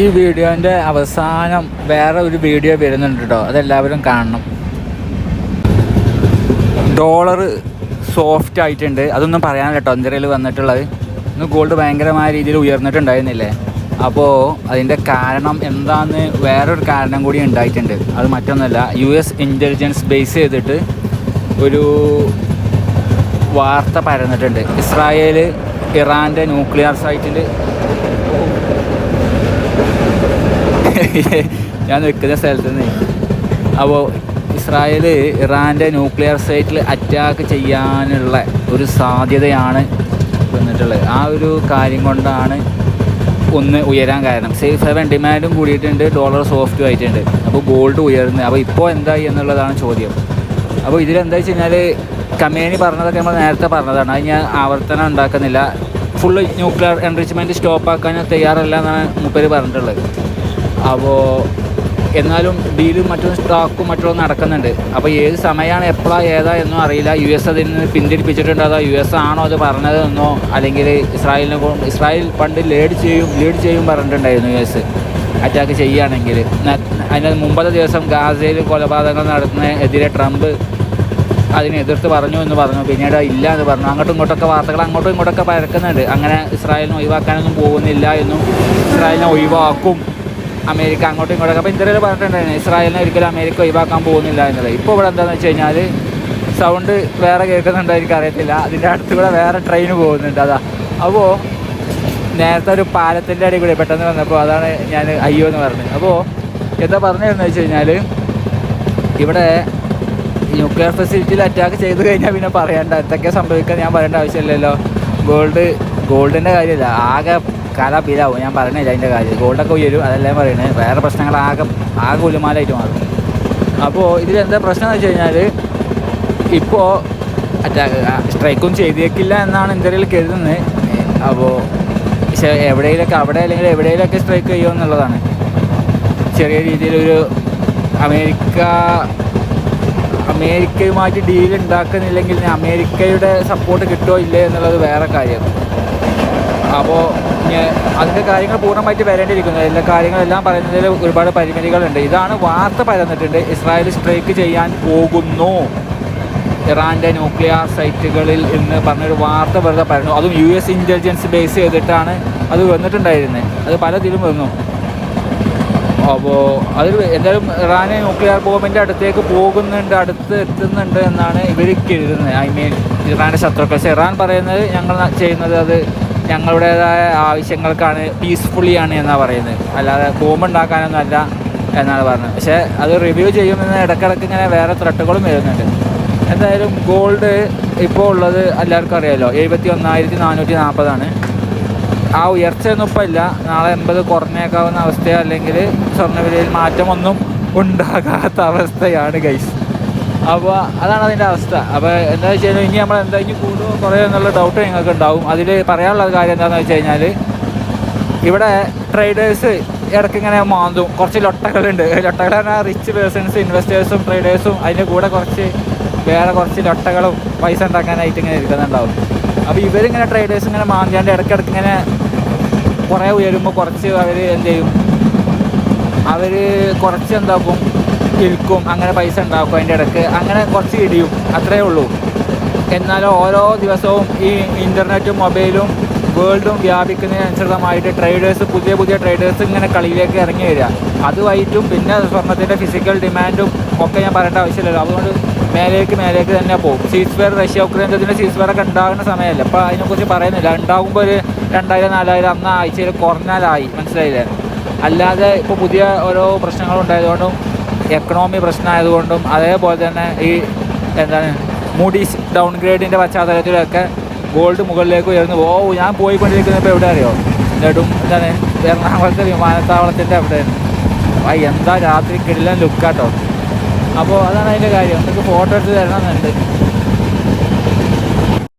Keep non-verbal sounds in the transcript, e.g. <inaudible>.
ഈ വീഡിയോന്റെ അവസാനം വേറെ ഒരു വീഡിയോ വരുന്നുണ്ട് കേട്ടോ അതെല്ലാവരും കാണണം. ഡോളർ സോഫ്റ്റ് ആയിട്ടുണ്ട്. അതൊന്നും പറയാൻ കേട്ടോ അഞ്ചരയിൽ വന്നിട്ടുള്ളത്. ഇന്ന് ഗോൾഡ് ഭയങ്കരമായ രീതിയിൽ ഉയർന്നിട്ടുണ്ടായിരുന്നില്ലേ? അപ്പോൾ അതിന്റെ കാരണം എന്താന്ന് വേറൊരു കാരണം കൂടി ഉണ്ടായിട്ടുണ്ട്. അത് മറ്റൊന്നല്ല യു എസ് ഇന്റലിജൻസ് ബേസ് ചെയ്തിട്ട് ഒരു വാർത്ത പരന്നിട്ടുണ്ട്. ഇസ്രായേൽ ഇറാന്റെ ന്യൂക്ലിയർ സൈറ്റിൽ <laughs> ഞാൻ നിൽക്കുന്ന സ്ഥലത്ത് നിന്ന്. അപ്പോൾ ഇസ്രായേൽ ഇറാന്റെ ന്യൂക്ലിയർ സൈറ്റിൽ അറ്റാക്ക് ചെയ്യാനുള്ള ഒരു സാധ്യതയാണ് വന്നിട്ടുള്ളത്. ആ ഒരു കാര്യം കൊണ്ടാണ് ഒന്ന് ഉയരാൻ കാരണം. സേഫ് ഹെവൻ ഡിമാൻഡും കൂടിയിട്ടുണ്ട് ഡോളർ സോഫ്റ്റും ആയിട്ടുണ്ട്. അപ്പോൾ ഗോൾഡ് ഉയർന്ന്. അപ്പോൾ ഇപ്പോൾ എന്തായി എന്നുള്ളതാണ് ചോദ്യം. അപ്പോൾ ഇതിലെന്താ വെച്ച് കഴിഞ്ഞാൽ കമേനി പറഞ്ഞതൊക്കെ നമ്മൾ നേരത്തെ പറഞ്ഞതാണ്. അത് ഞാൻ ആവർത്തനം ഉണ്ടാക്കുന്നില്ല. ഫുള്ള് ന്യൂക്ലിയർ എൻറിച്ച്മെന്റ് സ്റ്റോപ്പ് ആക്കാൻ തയ്യാറല്ല എന്നാണ് മുപ്പര് പറഞ്ഞിട്ടുള്ളത്. അപ്പോൾ എന്നാലും ഡീലും മറ്റും സ്റ്റോക്കും മറ്റും നടക്കുന്നുണ്ട്. അപ്പോൾ ഏത് സമയമാണ് എപ്പോഴാണ് ഏതാ എന്നും അറിയില്ല. യു എസ് അതിൽ നിന്ന് പിന്തിരിപ്പിച്ചിട്ടുണ്ട്. അതോ യു എസ് ആണോ അത് പറഞ്ഞതെന്നോ അല്ലെങ്കിൽ ഇസ്രായേലിനെ ഇസ്രായേൽ പണ്ട് ലീഡ് ചെയ്യും ലീഡ് ചെയ്യും പറഞ്ഞിട്ടുണ്ടായിരുന്നു യു എസ് അറ്റാക്ക് ചെയ്യുകയാണെങ്കിൽ. അതിന് മുമ്പത്തെ ദിവസം ഗാസയിൽ കൊലപാതകങ്ങൾ നടത്തുന്നതിനെതിരെ ട്രംപ് അതിനെ എതിർത്ത് പറഞ്ഞു എന്ന് പറഞ്ഞു. പിന്നീട് ഇല്ല എന്ന് പറഞ്ഞു. അങ്ങോട്ടും ഇങ്ങോട്ടൊക്കെ വാർത്തകൾ അങ്ങോട്ടും ഇങ്ങോട്ടൊക്കെ പരക്കുന്നുണ്ട്. അങ്ങനെ ഇസ്രായേലിനെ ഒഴിവാക്കാനൊന്നും പോകുന്നില്ല എന്നും ഇസ്രായേലിനെ ഒഴിവാക്കും. അമേരിക്ക അങ്ങോട്ടും ഇങ്ങോട്ടൊക്കെ. അപ്പോൾ ഇന്ത്യയിൽ പറഞ്ഞിട്ടുണ്ടായിരുന്നു ഇസ്രായേലിനെ ഒരിക്കലും അമേരിക്ക ഒഴിവാക്കാൻ പോകുന്നില്ല എന്നുള്ളത്. ഇപ്പോൾ ഇവിടെ എന്താണെന്ന് വെച്ച് കഴിഞ്ഞാൽ സൗണ്ട് വേറെ കേൾക്കുന്നുണ്ടോ എനിക്ക് അറിയത്തില്ല അതിന്റെ അടുത്ത് കൂടെ വേറെ ട്രെയിൻ പോകുന്നുണ്ട് അതാ. അപ്പോൾ നേരത്തെ ഒരു പാലത്തിന്റെ അടി കൂടി പെട്ടെന്ന് വന്നപ്പോൾ അതാണ് ഞാൻ അയ്യോ എന്ന് പറഞ്ഞത്. അപ്പോൾ എന്താ പറഞ്ഞതെന്ന് വെച്ച് കഴിഞ്ഞാൽ ഇവിടെ ന്യൂക്ലിയർ ഫെസിലിറ്റിയിൽ അറ്റാക്ക് ചെയ്ത് കഴിഞ്ഞാൽ പിന്നെ പറയണ്ട. എന്തൊക്കെ സംഭവിക്കാൻ ഞാൻ പറയേണ്ട ആവശ്യമില്ലല്ലോ. ഗോൾഡ് ഗോൾഡിന്റെ കാര്യമില്ല. ആകെ കല പീലാവും ഞാൻ പറയണില്ല അതിന്റെ കാര്യം. ഗോൾഡൊക്കെ ഉയരും അതെല്ലാം പറയുന്നത് വേറെ പ്രശ്നങ്ങൾ ആകെ ആകെ ഉലുമാലായിട്ട് മാറും. അപ്പോൾ ഇതിലെന്താ പ്രശ്നം എന്ന് വെച്ച് കഴിഞ്ഞാൽ ഇപ്പോൾ സ്ട്രൈക്കും ചെയ്തേക്കില്ല എന്നാണ് ഇന്ത്യയിൽ കരുതുന്നത് അപ്പോൾ പക്ഷേ അവിടെ അല്ലെങ്കിൽ എവിടെയെങ്കിലൊക്കെ സ്ട്രൈക്ക് ചെയ്യുമോ എന്നുള്ളതാണ്. ചെറിയ രീതിയിലൊരു അമേരിക്ക അമേരിക്കയുമായിട്ട് ഡീൽ ഉണ്ടാക്കുന്നില്ലെങ്കിൽ അമേരിക്കയുടെ സപ്പോർട്ട് കിട്ടുമോ ഇല്ലേ എന്നുള്ളത് വേറെ കാര്യം. അപ്പോൾ അതിന്റെ കാര്യങ്ങൾ പൂർണമായിട്ട് വരേണ്ടിയിരിക്കുന്നു. എല്ലാ കാര്യങ്ങളെല്ലാം പറയുന്നതിൽ ഒരുപാട് പരിമിതികളുണ്ട്. ഇതാണ് വാർത്ത പരന്നിട്ടുണ്ട്. ഇസ്രായേൽ സ്ട്രൈക്ക് ചെയ്യാൻ പോകുന്നു. ഇറാന്റെ ന്യൂക്ലിയർ സൈറ്റുകളിൽ എന്ന് പറഞ്ഞൊരു വാർത്ത വെറുതെ പറഞ്ഞു അതും യു എസ് ഇന്റലിജൻസ് ബേസ് ചെയ്തിട്ടാണ് അത് വന്നിട്ടുണ്ടായിരുന്നത് അത് പലതിലും വന്നു. അപ്പോൾ അതിൽ എന്തായാലും ഇറാനെ ന്യൂക്ലിയർ ബോംബിന്റെ അടുത്തേക്ക് പോകുന്നുണ്ട് അടുത്ത് എത്തുന്നുണ്ട് എന്നാണ് ഇവർ കരുതുന്നത് ഐ മീൻ ഇറാന്റെ ശത്രുക്കൾ. പക്ഷേ ഇറാൻ പറയുന്നത് ഞങ്ങൾ ചെയ്യുന്നത് അത് ഞങ്ങളുടേതായ ആവശ്യങ്ങൾക്കാണ് പീസ്ഫുള്ളിയാണ് എന്നാണ് പറയുന്നത്. അല്ലാതെ ബോംബ് ഉണ്ടാക്കാനൊന്നും അല്ല എന്നാണ് പറഞ്ഞത്. പക്ഷേ അത് റിവ്യൂ ചെയ്യുമെന്ന് ഇടയ്ക്കിടയ്ക്ക് ഇങ്ങനെ വേറെ ത്രട്ടുകളും വരുന്നുണ്ട്. എന്തായാലും ഗോൾഡ് ഇപ്പോൾ ഉള്ളത് എല്ലാവർക്കും അറിയാമല്ലോ എഴുപത്തി ഒന്നായിരത്തി നാനൂറ്റി നാൽപ്പതാണ് ആ ഉയർച്ചയൊന്നും ഇപ്പം ഇല്ല. നാളെ എൺപത് കുറഞ്ഞേക്കാവുന്ന അവസ്ഥയോ അല്ലെങ്കിൽ സ്വർണവിലയിൽ മാറ്റമൊന്നും ഉണ്ടാകാത്ത അവസ്ഥയാണ് ഗൈസ് അപ്പോൾ അതാണ് അതിന്റെ അവസ്ഥ. അപ്പോൾ എന്താ വെച്ച് കഴിഞ്ഞാൽ ഇനി നമ്മൾ എന്താ ഇനി കൂടുമോ എന്നുള്ള ഡൗട്ട് ഞങ്ങൾക്ക് ഉണ്ടാവും. അതിൽ പറയാനുള്ള കാര്യം എന്താണെന്ന് വെച്ച് കഴിഞ്ഞാൽ ഇവിടെ ട്രേഡേഴ്സ് ഇടയ്ക്ക് ഇങ്ങനെ മാന്തും. കുറച്ച് ലൊട്ടകളുണ്ട്. ലൊട്ടകൾ പറഞ്ഞാൽ റിച്ച് പേഴ്സൺസ് ഇൻവെസ്റ്റേഴ്സും ട്രേഡേഴ്സും അതിന്റെ കൂടെ കുറച്ച് വേറെ കുറച്ച് ലൊട്ടകളും പൈസ ഉണ്ടാക്കാനായിട്ട് ഇങ്ങനെ ഇരിക്കുന്നുണ്ടാവും. അപ്പോൾ ഇവരിങ്ങനെ ട്രേഡേഴ്സ് ഇങ്ങനെ മാന്തിയാണ്ട് ഇടയ്ക്കിടയ്ക്ക് ഇങ്ങനെ കുറേ ഉയരുമ്പോൾ കുറച്ച് അവർ എന്ത് ചെയ്യും? അവർ കുറച്ച് എന്താക്കും? വിൽക്കും അങ്ങനെ പൈസ ഉണ്ടാക്കും അതിന്റെ ഇടയ്ക്ക്. അങ്ങനെ കുറച്ച് ഇടിയും അത്രയേ ഉള്ളൂ. എന്നാലും ഓരോ ദിവസവും ഈ ഇന്റർനെറ്റും മൊബൈലും വേൾഡും വ്യാപിക്കുന്നതിനനുസൃതമായിട്ട് ട്രേഡേഴ്സ് പുതിയ പുതിയ ട്രേഡേഴ്സ് ഇങ്ങനെ കളിയിലേക്ക് ഇറങ്ങി വരിക. അതുമായിട്ടും പിന്നെ സ്വർണത്തിന്റെ ഫിസിക്കൽ ഡിമാൻഡും ഒക്കെ ഞാൻ പറയേണ്ട ആവശ്യമില്ലല്ലോ. അതുകൊണ്ട് മേലേക്ക് മേലേക്ക് തന്നെ പോകും. സീസ്വെയർ റഷ്യ ഉക്രൈൻ യുദ്ധത്തിന്റെ സീസ്വെയർ ഒക്കെ ഉണ്ടാകുന്ന സമയമല്ല? അപ്പോൾ അതിനെക്കുറിച്ച് പറയുന്നില്ല. ഉണ്ടാകുമ്പോൾ ഒരു രണ്ടായിരം നാലായിരം അന്ന് ആഴ്ചയിൽ കുറഞ്ഞാലായി. മനസ്സിലായില്ലേ? അല്ലാതെ ഇപ്പോൾ പുതിയ ഓരോ പ്രശ്നങ്ങളുണ്ടായതുകൊണ്ടും എക്കണോമി പ്രശ്നമായതുകൊണ്ടും അതേപോലെ തന്നെ ഈ എന്താണ് മൂഡീസ് ഡൗൺ ഗ്രേഡിന്റെ പശ്ചാത്തലത്തിലൊക്കെ ഗോൾഡ് മുകളിലേക്ക് ഉയർന്നു. ഓ ഞാൻ പോയിക്കൊണ്ടിരിക്കുന്നത് ഇപ്പോൾ എവിടെ അറിയോ നെടും എന്താണ് എറണാകുളത്തെ വിമാനത്താവളത്തിന്റെ അവിടെ ആ എന്താ രാത്രി കിടിലൻ ലുക്കാട്ടോ അപ്പോൾ അതാണ് അതിന്റെ കാര്യം. നിങ്ങൾക്ക് ഫോട്ടോ എടുത്ത് തരണമെന്നുണ്ട്.